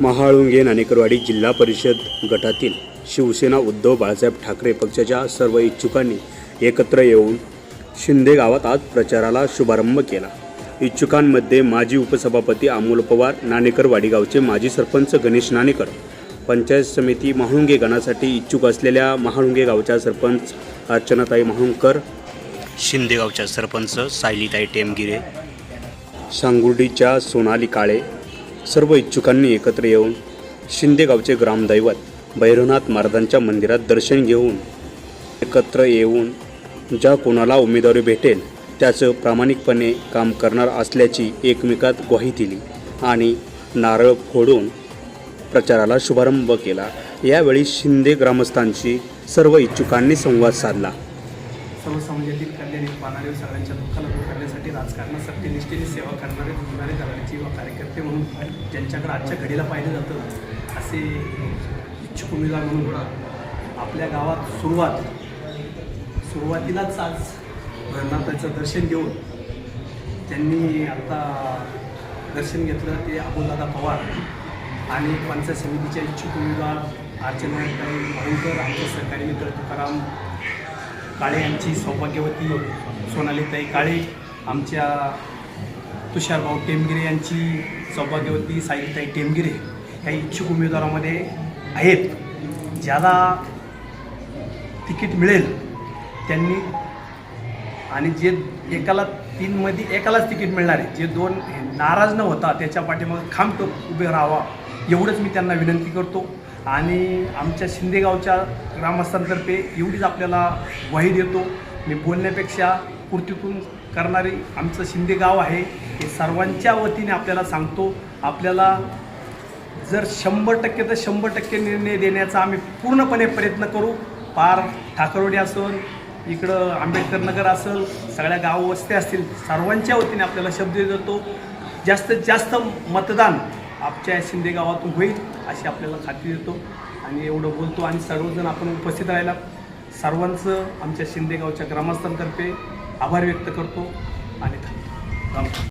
महाळुंगे नाणेकरवाडी जिल्हा परिषद गटातील शिवसेना उद्धव बाळासाहेब ठाकरे पक्षाच्या सर्व इच्छुकांनी एकत्र येऊन शिंदे गावात आज प्रचाराला शुभारंभ केला. इच्छुकांमध्ये माजी उपसभापती अमोल पवार नाणेकरवाडी गावचे माजी सरपंच गणेश नाणेकर पंचायत समिती महाळुंगे गणासाठी इच्छुक असलेल्या महाळुंगे गावच्या सरपंच अर्चनाताई महाळुंकर शिंदे गावच्या सरपंच सायलीताई टेमगिरे सांगुर्डीच्या सोनाली काळे सर्व इच्छुकांनी एकत्र येऊन शिंदेगावचे ग्रामदैवत भैरवनाथ महाराजांच्या मंदिरात दर्शन घेऊन एकत्र येऊन ज्या कोणाला उमेदवारी भेटेल त्याचं प्रामाणिकपणे काम करणार असल्याची एकमेकात ग्वाही दिली आणि नारळ फोडून प्रचाराला शुभारंभ केला. यावेळी शिंदे ग्रामस्थांशी सर्व इच्छुकांनी संवाद साधला. सर्व समाजातील कल्याणी पाहणारे सगळ्यांच्या दुःखाला दूर करण्यासाठी राजकारणात सत्यनिष्ठेने सेवा करणारे झुंजणारे दलाचे व कार्यकर्ते म्हणून ज्यांच्याकडे आजच्या घडीला पाहिलं जातं असे इच्छुक उमेदवार म्हणून आपल्या गावात सुरुवात सुरुवातीलाच आज भरनाथाचं दर्शन घेऊन त्यांनी आता दर्शन घेतलं ते अबोलदादा पवार आणि पंचायत समितीच्या इच्छुक उमेदवार अर्चना भयंकर आमचे सहकारी मित्र तुकाराम काळे यांची सौभाग्यवती सोनालीताई काळे आमच्या तुषारभाऊ टेमगिरे यांची सौभाग्यवती साईताई टेमगिरे ह्या इच्छुक उमेदवारामध्ये आहेत. ज्याला तिकीट मिळेल त्यांनी आणि जे एकाला तीनमध्ये एकालाच तिकीट मिळणार आहे. जे दोन नाराज न होता त्याच्या पाठीमागे खांबटोक उभे राहावा एवढंच मी त्यांना विनंती करतो. आणि आमच्या शिंदेगावच्या ग्रामस्थांतर्फे एवढीच आपल्याला ग्वाही देतो. मी बोलण्यापेक्षा पूर्तीतून करणारी आमचं शिंदे गाव आहे हे सर्वांच्या वतीने आपल्याला सांगतो. आपल्याला जर शंभर टक्के तर शंभर टक्के निर्णय देण्याचा आम्ही पूर्णपणे प्रयत्न करू. पार ठाकरवडी असेल इकडं आंबेडकर नगर असेल सगळ्या गाव वस्त्या असतील सर्वांच्या वतीने आपल्याला शब्द देतो. जास्तीत जास्त मतदान आमच्या शिंदे गावातून होईल अशी आपल्याला खात्री देतो. आणि एवढं बोलतो आणि सर्वजण आपण उपस्थित राहिला. सर्वांचं आमच्या शिंदे गावच्या ग्रामस्थांतर्फे आभार व्यक्त करतो. आणि थांबतो.